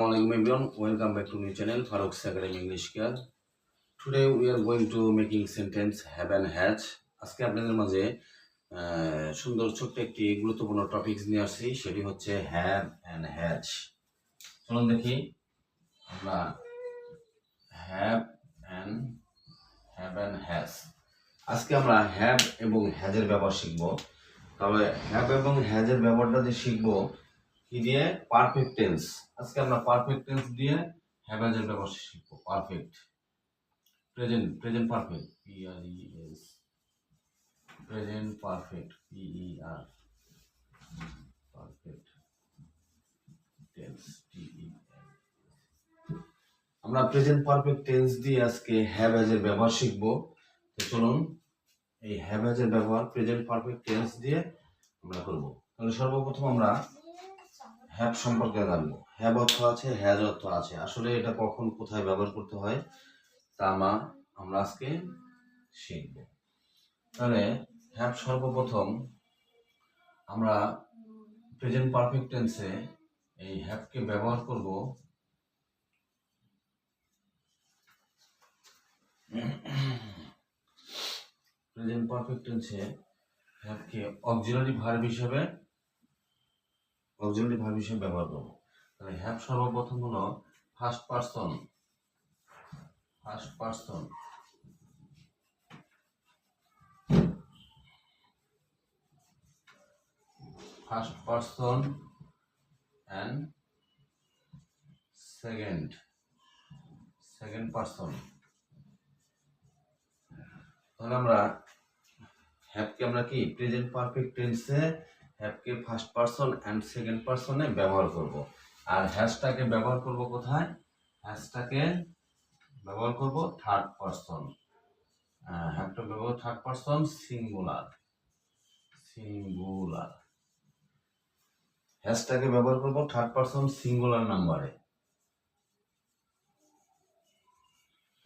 Assalamualaikum everyone, welcome back to new channel Farouk's Academy English Care. Today we are going to making sentence have and has. আজকে আপনাদের মাঝে সুন্দর ছোট্ট একটি গুরুত্বপূর্ণ টপিকস নিয়ে আসছি। সেটি হচ্ছে হ্যাভ অ্যান্ড হ্যাজ চলুন দেখি আমরা have and have and has আজকে আমরা হ্যাভ এবং হ্যাজের ব্যবহার শিখব। তবে হ্যাভ এবং হ্যাজের ব্যবহারটা যে শিখব কি দিয়ে? পারফেক্ট টেন্স আজকে আমরা পারফেক্ট টেন্স দিয়ে হ্যাভ এর ব্যবহার শিখব। Perfect present present perfect P R E S present perfect P E R perfect tense T E আমরা প্রেজেন্ট পারফেক্ট টেন্স দিয়ে আজকে হ্যাভ এর ব্যবহার শিখব। তো চলুন, এই হ্যাভ এর ব্যবহার প্রেজেন্ট পারফেক্ট টেন্স দিয়ে আমরা করব। তাহলে সর্বপ্রথম আমরা হ্যাভ সম্পর্কে জানব। হ্যাভ অর্থ আছে হ্যাজ অর্থ আছে। আসলে এটা কখন, কোথায় ব্যবহার করতে হয়, তা মা, আমরা আজকে শিখব। তাহলে হ্যাভ সর্বপ্রথম আমরা প্রেজেন্ট পারফেক্ট টেন্সে এই হ্যাভকে ব্যবহার করব। প্রেজেন্ট পারফেক্ট টেন্সে হ্যাভকে অক্সিলারি ভার্ব হিসেবে অক্সিলারি ভার্ব হিসেবে ব্যবহার করব। তাহলে হ্যাভ সর্বপ্রথম হলো first person first person first person and second second person তাহলে আমরা হ্যাভকে আমরা কি? প্রেজেন্ট পারফেক্ট টেন্সে হ্যাভকে ফার্স্ট পারসন অ্যান্ড সেকেন্ড পারসনে ব্যবহার করব। আর হ্যাশটাকে ব্যবহার করব কোথায়? হ্যাশটাকে ব্যবহার করব থার্ড পারসন হ্যাভটা ব্যবহার থার্ড পারসন সিঙ্গুলার সিঙ্গুলার হ্যাশটাকে ব্যবহার করব থার্ড পারসন সিঙ্গুলার নাম্বারে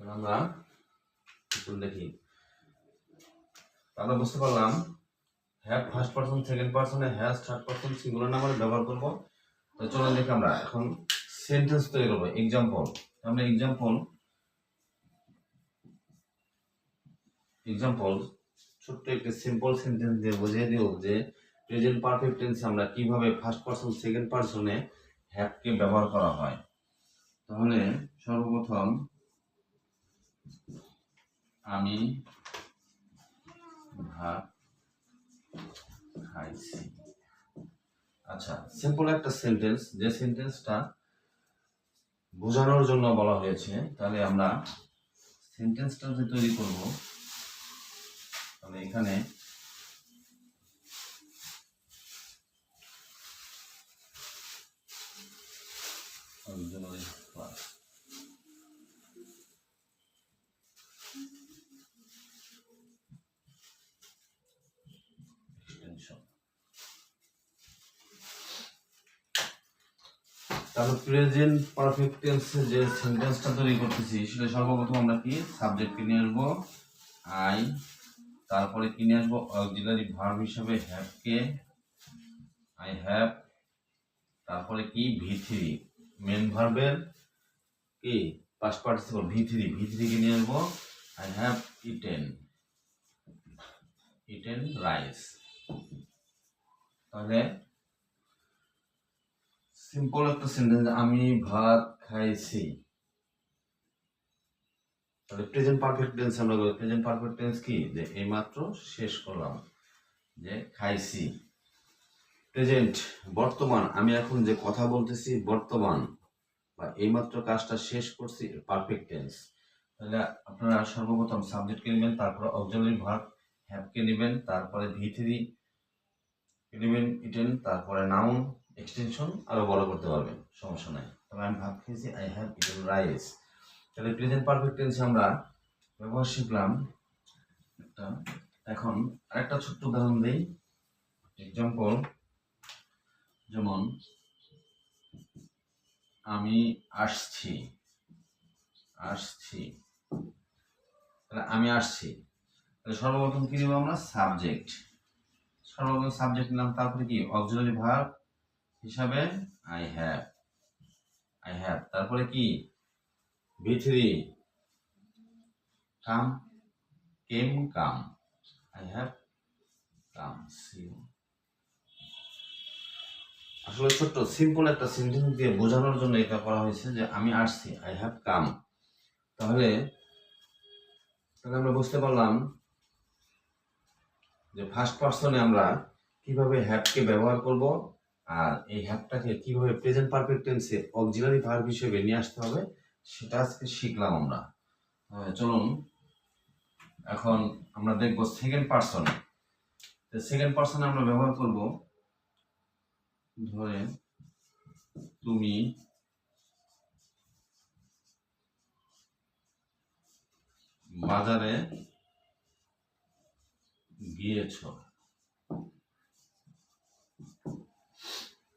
আমরা দেখি। আমরা বুঝতে পারলাম হ্যাভ ফার্স্ট পারসন সেকেন্ড পারসনে হ্যাজ থার্ড পারসন সিঙ্গুলার নাম্বারে ব্যবহার করব। তো চলো দেখি আমরা এখন সেন্টেন্স তৈরি করব এক্সাম্পল আমরা এক্সাম্পল এক্সাম্পল ছোট্ট একটি সিম্পল সেন্টেন্স দিয়ে বুঝিয়ে দিব যে প্রেজেন্ট পারফেক্ট টেন্স আমরা কীভাবে ফার্স্ট পারসন সেকেন্ড পারসনে হ্যাভকে ব্যবহার করা হয়। তাহলে সর্বপ্রথম আমি ভাত খাইছি আচ্ছা সিম্পল একটা সেন্টেন্স যে সেন্টেন্সটা বোঝানোর জন্য বলা হয়েছে, তাহলে আমরা সেন্টেন্সটা যে তৈরি করব, তাহলে এখানে তারপর প্রেজেন্ট পারফেক্ট টেন্সে যে সেন্টেন্সটা তৈরি করতেছি, সেটা সর্বপ্রথম আমরা কি? সাবজেক্ট নিয়ে আসব আই তারপরে কি নিয়ে আসব? অক্সিলারি ভার্ব হিসাবে হ্যাভকে আই হ্যাভ তারপরে কি? ভি থ্রি মেন ভার্বের কি? Past participle V three V three কে নিয়ে আসব I have eaten eaten rice তাহলে সিম্পল একটা সেন্টেন্স আমি ভাত খাইছি। তাহলে প্রেজেন্ট পারফেক্ট টেন্স আমরা বলি। প্রেজেন্ট পারফেক্ট টেন্স কি? যে এইমাত্র শেষ করলাম, যে খাইছি। প্রেজেন্ট বর্তমান, আমি এখন যে কথা বলতেছি, বর্তমান, বা এইমাত্র কাজটা শেষ করছি পারফেক্ট টেন্স তাহলে আপনারা সর্বপ্রথম সাবজেক্টকে নেবেন, তারপরে অক্সিলারি ভার্ব হ্যাভকে নেবেন, তারপরে ভি থ্রি নেবেন ইটেন তারপরে নাউন এক্সটেনশন আরও বড় করতে পারবেন, সমস্যা নাই। তবে আমি ভাব খেয়েছি আই হ্যাভ ইটেন রাইস তাহলে প্রেজেন্ট পারফেক্ট টেন্সে আমরা ব্যবহার শিখলাম একটা। এখন আরেকটা ছোট্ট উদাহরণ দিই। এক্সাম্পল যেমন, আমি আসছি আসছি। তাহলে আমি আসছি। তাহলে সর্বপ্রথম কি নেব আমরা? সাবজেক্ট সর্বপ্রথম সাবজেক্ট নিলাম তারপরে কি? অক্সিলারি ভার্ব হিসাবে আই হ্যাভ আই হ্যাভ তারপরে কি? V three come came come I have come আসলে ছোট্ট সিম্পল একটা সেন্টেন্স দিয়ে বোঝানোর জন্য এটা করা হয়েছে যে আমি আসছি আই হ্যাভ কাম তাহলে তাহলে আমরা বুঝতে পারলাম যে ফার্স্ট পার্সনে আমরা কীভাবে হ্যাভকে ব্যবহার করব আর এই হ্যাভটাকে কীভাবে প্রেজেন্ট পারফেক্ট টেন্সে অক্সিলারি ভার্ব হিসেবে নিয়ে আসতে হবে, সেটা আজকে শিখলাম আমরা। চলুন, এখন আমরা দেখব সেকেন্ড পার্সন সেকেন্ড পার্সনে আমরা ব্যবহার করব, ধরে তুমি বাজারে গিয়েছ।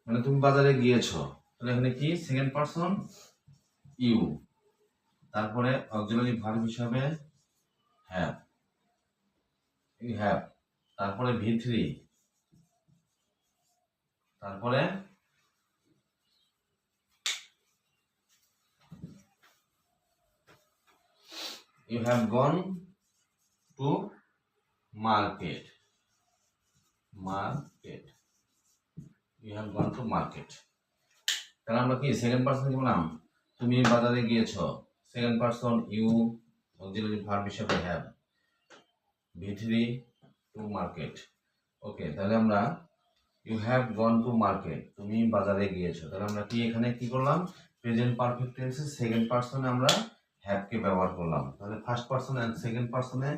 মানে তুমি বাজারে গিয়েছ, তাহলে এখানে কি? সেকেন্ড পারসন ইউ তারপরে অক্সিলারি ভার্ব হিসাবে হ্যাভ ইউ হ্যাভ তারপরে ভি থ্রি তারপরে you have gone to market market you have gone to market তাহলে আমরা কি সেকেন্ড পার্সন কি বললাম? তুমি বাজারে গিয়েছ। Second person you auxiliary verb হিসেবে have V two market okay তাহলে আমরা you have gone to market তুমি বাজারে গিয়েছো। তাহলে আমরা কি এখানে কি করলাম? প্রেজেন্ট পারফেক্ট টেন্সে সেকেন্ড পার্সনে আমরা হ্যাভকে ব্যবহার করলাম। তাহলে ফার্স্ট পার্সন এন্ড সেকেন্ড পার্সনে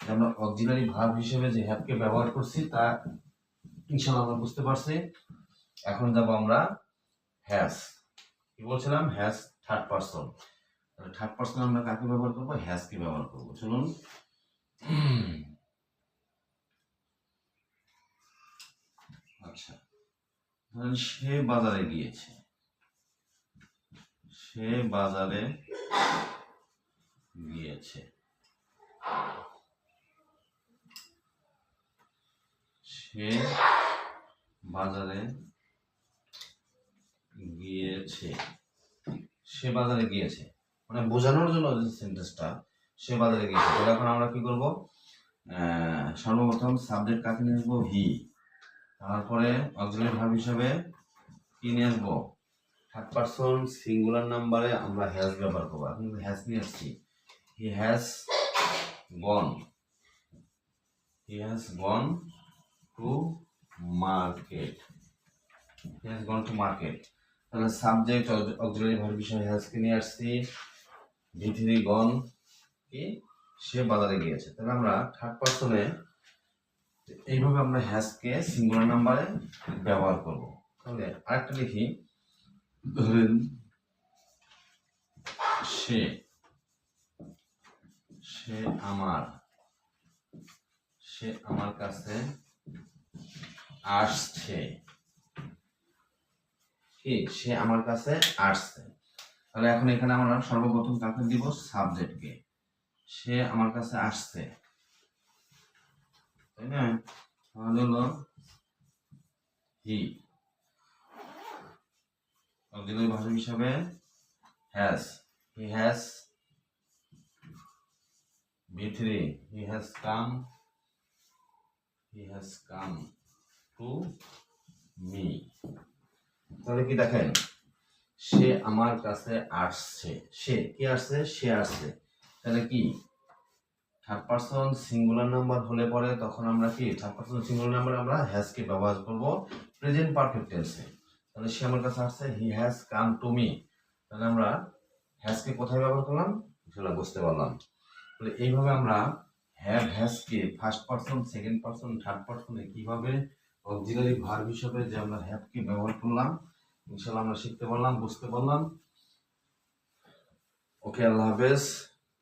আমরা অক্সিলারি ভার্ব হিসেবে যে হ্যাভকে ব্যবহার করছি, তা ইনশাআল্লাহ আমরা বুঝতে পারছি। এখন যাব আমরা হ্যাজ কি বলছিলাম? Has third person third person আমরা কাকে ব্যবহার করব? হ্যাজকে ব্যবহার করব। চলুন। আচ্ছা। ধরেন সে বাজারে গিয়েছে। সে বাজারে গিয়েছে। সে বাজারে গিয়েছে। সে বাজারে গিয়েছে। মানে বোঝানোর জন্য যে সেন্টেন্সটা সে বাজারে গিয়েছে। তাহলে এখন আমরা কি করব? সর্বপ্রথম সাবজেক্ট কাকে নিয়ে আসব? হি তারপরে অক্সিলারি ভার্ব হিসাবে কি নিয়ে আসব? থার্ড পারসন সিঙ্গুলার নাম্বারে আমরা হ্যাজ ব্যবহার করব। এখন হ্যাজ নিয়ে আসছি। He has gone he has gone to market he has gone to market তাহলে সাবজেক্ট অক্সিলারি ভার্ব হিসাবে হ্যাজকে নিয়ে আসছি। গন কি? সে বাজারে গিয়েছে। তাহলে আমরা থার্ড পারসনে এইভাবে আমরা হ্যাজকে সিঙ্গুলার নাম্বারে ব্যবহার করব। তাহলে আরেকটা লিখি ধরেন সে সে আমার সে আমার কাছে আসছে। কি সে আমার কাছে আসছে। তাহলে এখন এখানে আমরা সর্বপ্রথম কাকে দিব? সাবজেক্টকে সে আমার কাছে আসছে। তাই না? তাহলে হলো হি অক্সিলারি ভাষা হিসাবে has he has V three he has come he has come to me তাহলে কি দেখেন? সে আমার কাছে আসছে। সে কি আসছে? সে আসছে। তাহলে কি? থার্ড পারসন সিঙ্গুলার নাম্বার হলে পরে তখন আমরা কি? থার্ড পারসন সিঙ্গুলার নাম্বার আমরা হ্যাজকে ব্যবহার করব? প্রেজেন্ট পারফেক্ট টেন্সে তাহলে সে আমার কাছে আসছে he has come to me তাহলে আমরা হ্যাজকে কোথায় ব্যবহার করলাম? সেটা বুঝতে পারলাম। তাহলে এইভাবে আমরা have হ্যাজকে first person second person third পারসনে কীভাবে অক্সিলারি ভার্ব হিসেবে যে আমরা হ্যাভকে ব্যবহার করলাম ইনশাল্লাহ আমরা শিখতে পারলাম, বুঝতে পারলাম। ওকে, আল্লাহ হাফেজ।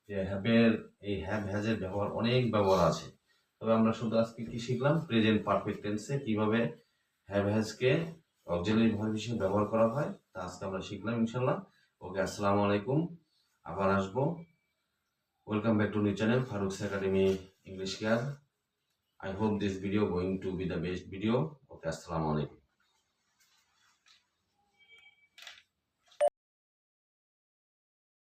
যে হ্যাভের এই হ্যাভ হ্যাজের ব্যবহার, অনেক ব্যবহার আছে। তবে আমরা শুধু আজকে কি শিখলাম? প্রেজেন্ট পারফেক্ট টেন্সে কীভাবে হ্যাভ হ্যাজকে অক্সিলারি ভার্ব হিসেবে ব্যবহার করা হয়, তা আজকে আমরা শিখলাম ইনশাল্লাহ ওকে, আসসালামু আলাইকুম। আবার আসব। Welcome back to new channel Farooq's academy English care I hope this video going to be the best video. Okay, assalamu alaikum.